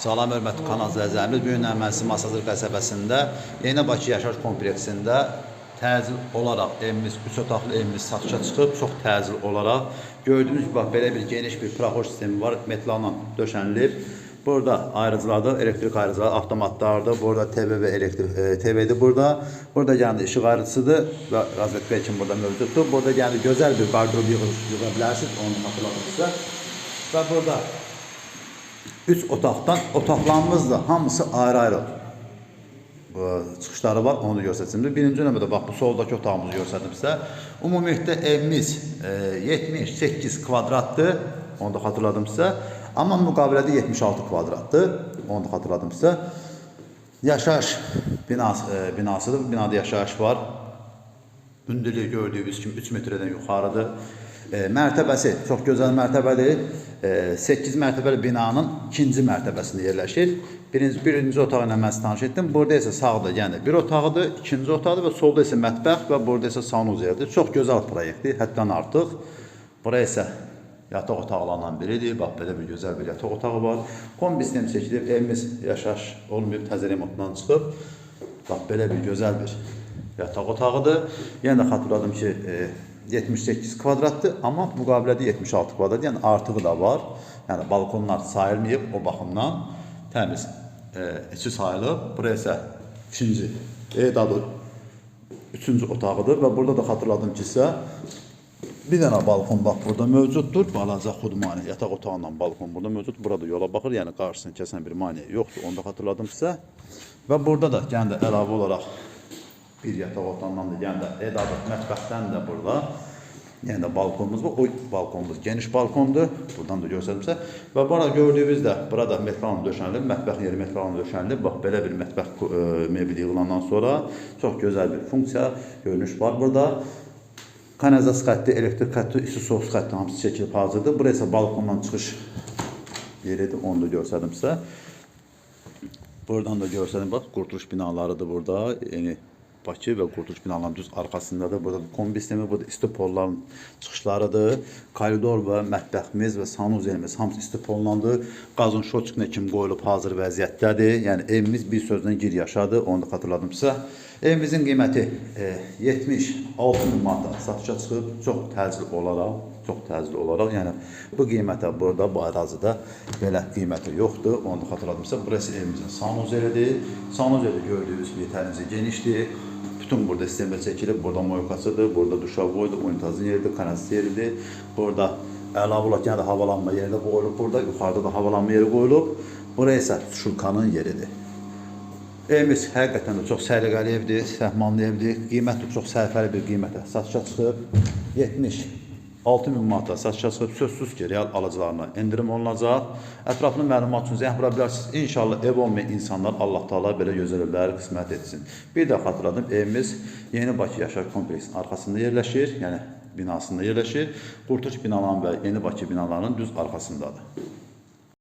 Salam hörmətli kanal izləyicilərimiz, bu gün əməlsi Masazır qəsəbəsində Yeni Bakı yaşayış kompleksində təcil olaraq evimiz, 3 otaqlı evimiz satışa çıxıb, çox təcil olaraq gördüyünüz bax belə bir geniş bir proxor sistemi var, metallarla döşənilib. Burada ayrıcılardır, elektrik ayrıcıları, avtomatlardır. Burada TV və elektrik e, TV'dir burada. Burada yəni işıq ayrıcısıdır və razvetka için burada mövcuddur. Burada yəni gözəl bir qardırop yığa, yığa bilərsiniz, onu xatırladım sizə. Və burada üç otaqdan otaqlarımız da hamısı ayrı-ayrı çıxışları var, onu göstərəcəm. Birinci növbədə bax bu soldakı otağımızı göstərdim sizə. Ümumilikdə evimiz e, 78 kvadratdır. Onu da xatırladım sizə. Amma müqavilədə 76 kvadratdır. Onu da xatırladım sizə. Yaşayış binası, e, binasıdır. Binada yaşayış var. Hündürlüyü gördüyünüz kimi 3 metrdən yuxarıdır. E, mərtəbəsi çox gözəl mərtəbədir. E, 8 mərtəbəli binanın ikinci mərtəbəsində yerləşir. Birinci, birinci otağı ilə mən tanış etdim. Burada isə sağda yəni bir otağıdır, ikinci otaqdır və solda isə mətbəx və burada isə sanuzerdir. Çox gözəl proyektdir, həddən artıq. Bura isə yataq otaqlarından biridir. Bax belə bir gözəl bir yataq otağı var. Kombi sistem çəkilib, evimiz yaşayış olmayıb, təzə remontdan çıxıb. Bax belə bir gözəl bir yataq otağıdır. Yenə də xatırladım ki, e, 78 kvadratdır, amma müqavilədə 76 kvadrat, yəni artığı da var. Yəni balkonlar sayılmayıb o baxımdan təmiz. E, içi sayılıb. Bura isə ikinci edadı üçüncü otağıdır və burada da xatırladım ki, sizə bir dənə balkon bax burada mövcuddur. Balaca xudmani yataq otağından balkon burada mövcud. Burada yola baxır, yəni qarşısını kəsən bir maneə yoxdur. Onu da xatırladım sizə. Və burada da yəni də əlavə olaraq bir yataq otağından da yəni də edadı mətbəxdən də burada Yəni də balkonumuz var. O balkonumuz geniş balkondur. Buradan da göstərimsə və burada gördüyünüz də burada metalın döşənilib, mətbəx yeri metalın döşənilib. Bax belə bir mətbəx e, mebeli yığılandan sonra çox gözəl bir funksiya, görünüş var burada. Kanalizasiya xətti, elektrik xətti, isti soyuq xətti hamısı çəkilib hazırdır. Bura isə balkondan çıxış yeridir. Onu da göstərdim sizə. Buradan da görsədim bax qurtuluş binalarıdır burada. Yəni Bakı və qurtuluş binalarının düz arxasındadır. Burada kombi sistemi, burada istipolların çıxışlarıdır. Koridor və mətbəximiz və sanuzerimiz hamısı istipollandır. Qazın şoçkinə kimi qoyulub hazır vəziyyətdədir. Yəni evimiz bir sözlə gir yaşadır. Onu da xatırladım sizə. Evimizin qiyməti e, 76 min manata satışa çıxıb. Çox təcil olaraq, çox təcil olaraq, yəni bu qiymətə burada bu ərazidə belə qiyməti yoxdur. Onu da xatırladım sizə. Burası evimizin sanuzelidir. Sanuzeli gördüyünüz kimi yetərincə genişdir. Bütün burada sisteme çekilip, burada moykasıdır, burada duşaboydu, unitazın yeridir, kanası yeridir. Burada Elabulak yani havalanma yeri de koyulup burada, yukarıda da havalanma yeri koyulup, buraya ise şulkanın yeridir. Evimiz həqiqətən də çox səliqəli evdir, səhmanlı evdir. Qiymət də sərfəli bir qiymətə satışa çıxıb. 70 6000 manata satışa sözsüz ki, real alıcılarına endirim olunacaq. Ətraflı məlumat üçün zəng vura bilərsiniz. İnşallah ev olmayan insanlar Allah Taala belə gözəl evləri qismət etsin. Bir də xatırladım, evimiz Yeni Bakı Yaşar kompleksinin arxasında yerləşir, yəni binasında yerləşir. Qurtuluş binalarının və Yeni Bakı binalarının düz arxasındadır.